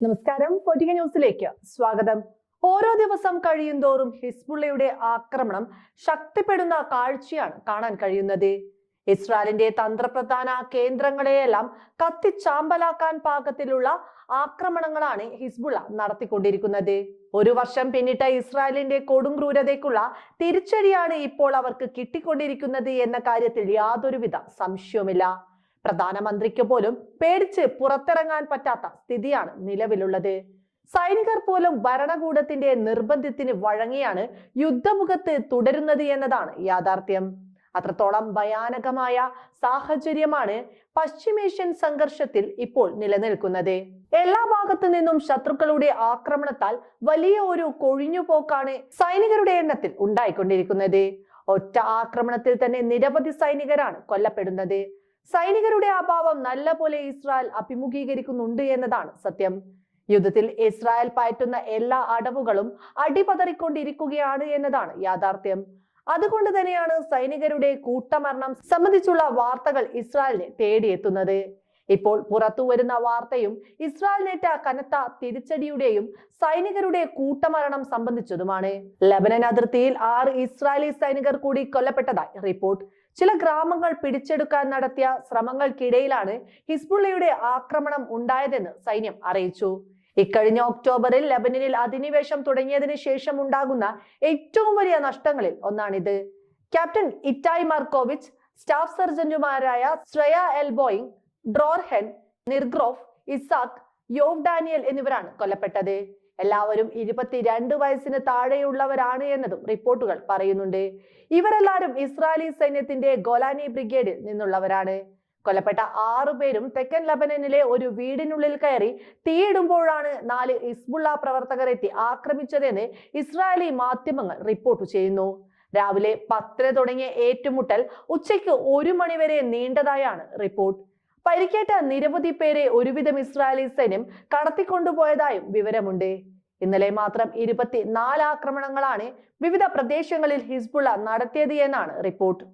നമസ്കാരം. പൊറ്റിക ന്യൂസിലേക്ക് സ്വാഗതം. ഓരോ ദിവസം കഴിയുന്തോറും ഹിസ്ബുള്ളയുടെ ആക്രമണം ശക്തിപ്പെടുന്ന കാഴ്ചയാണ് കാണാൻ കഴിയുന്നത്. ഇസ്രായേലിന്റെ തന്ത്രപ്രധാന കേന്ദ്രങ്ങളെയെല്ലാം കത്തിച്ചാമ്പലാക്കാൻ പാകത്തിലുള്ള ആക്രമണങ്ങളാണ് ഹിസ്ബുള്ള നടത്തിക്കൊണ്ടിരിക്കുന്നത്. ഒരു വർഷം പിന്നിട്ട ഇസ്രായേലിന്റെ കൊടും ക്രൂരതയ്ക്കുള്ള തിരിച്ചടിയാണ് ഇപ്പോൾ അവർക്ക് കിട്ടിക്കൊണ്ടിരിക്കുന്നത് എന്ന കാര്യത്തിൽ യാതൊരുവിധ സംശയവുമില്ല. പ്രധാനമന്ത്രിക്ക് പോലും പേടിച്ച് പുറത്തിറങ്ങാൻ പറ്റാത്ത സ്ഥിതിയാണ് നിലവിലുള്ളത്. സൈനികർ പോലും ഭരണകൂടത്തിന്റെ നിർബന്ധത്തിന് വഴങ്ങിയാണ് യുദ്ധമുഖത്ത് തുടരുന്നത് എന്നതാണ് യാഥാർത്ഥ്യം. അത്രത്തോളം ഭയാനകമായ സാഹചര്യമാണ് പശ്ചിമേഷ്യൻ സംഘർഷത്തിൽ ഇപ്പോൾ നിലനിൽക്കുന്നത്. എല്ലാ ഭാഗത്തു നിന്നും ശത്രുക്കളുടെ ആക്രമണത്താൽ വലിയ ഒരു കൊഴിഞ്ഞുപോക്കാണ് സൈനികരുടെ എണ്ണത്തിൽ ഉണ്ടായിക്കൊണ്ടിരിക്കുന്നത്. ഒറ്റ ആക്രമണത്തിൽ തന്നെ നിരവധി സൈനികരാണ് കൊല്ലപ്പെടുന്നത്. സൈനികരുടെ അഭാവം നല്ല പോലെ ഇസ്രായേൽ അഭിമുഖീകരിക്കുന്നുണ്ട് എന്നതാണ് സത്യം. യുദ്ധത്തിൽ ഇസ്രായേൽ പയറ്റുന്ന എല്ലാ അടവുകളും അടിപതറിക്കൊണ്ടിരിക്കുകയാണ് എന്നതാണ് യാഥാർത്ഥ്യം. അതുകൊണ്ട് തന്നെയാണ് സൈനികരുടെ കൂട്ടമരണം സംബന്ധിച്ചുള്ള വാർത്തകൾ ഇസ്രായേലിനെ തേടിയെത്തുന്നത്. ഇപ്പോൾ പുറത്തു വരുന്ന വാർത്തയും ഇസ്രായേലിനേറ്റ കനത്ത തിരിച്ചടിയുടെയും സൈനികരുടെ കൂട്ടമരണം സംബന്ധിച്ചതുമാണ്. ലബനൻ അതിർത്തിയിൽ ആറ് ഇസ്രായേലി സൈനികർ കൂടി കൊല്ലപ്പെട്ടതായി റിപ്പോർട്ട്. ചില ഗ്രാമങ്ങൾ പിടിച്ചെടുക്കാൻ നടത്തിയ ശ്രമങ്ങൾക്കിടയിലാണ് ഹിസ്ബുള്ളയുടെ ആക്രമണം ഉണ്ടായതെന്ന് സൈന്യം അറിയിച്ചു. ഇക്കഴിഞ്ഞ ഒക്ടോബറിൽ ലബനനിൽ അധിനിവേശം തുടങ്ങിയതിനു ശേഷം ഉണ്ടാകുന്ന ഏറ്റവും വലിയ നഷ്ടങ്ങളിൽ ഒന്നാണിത്. ക്യാപ്റ്റൻ ഇറ്റായ് മാർക്കോവിച്ച് സ്റ്റാഫ് സർജന്റുമാരായ ശ്രേയ എൽബോയിങ് ഡ്രോർഹെൻ നിർഗ്രോഫ് ഇസാഖ് യോവ് ഡാനിയൽ എന്നിവരാണ് കൊല്ലപ്പെട്ടത്. എല്ലാവരും ഇരുപത്തിരണ്ട് വയസ്സിന് താഴെയുള്ളവരാണ് എന്നതും റിപ്പോർട്ടുകൾ പറയുന്നുണ്ട്. ഇവരെല്ലാവരും ഇസ്രായേലി സൈന്യത്തിന്റെ ഗോലാനി ബ്രിഗേഡിൽ നിന്നുള്ളവരാണ്. കൊല്ലപ്പെട്ട ആറു പേരും തെക്കൻ ലബനനിലെ ഒരു വീടിനുള്ളിൽ കയറി തീയിടുമ്പോഴാണ് നാല് ഇസ്ബുള്ള പ്രവർത്തകരെത്തി ആക്രമിച്ചതെന്ന് ഇസ്രായേലി മാധ്യമങ്ങൾ റിപ്പോർട്ട് ചെയ്യുന്നു. രാവിലെ പത്തിന് തുടങ്ങിയ ഏറ്റുമുട്ടൽ ഉച്ചയ്ക്ക് ഒരു മണിവരെ നീണ്ടതായാണ് റിപ്പോർട്ട്. പരിക്കേറ്റ നിരവധി പേരെ ഒരുവിധം ഇസ്രായേലി സൈന്യം കടത്തിക്കൊണ്ടുപോയതായും വിവരമുണ്ട്. ഇന്നലെ മാത്രം ഇരുപത്തി ആക്രമണങ്ങളാണ് വിവിധ പ്രദേശങ്ങളിൽ ഹിസ്ബുള്ള നടത്തിയത് എന്നാണ് റിപ്പോർട്ട്.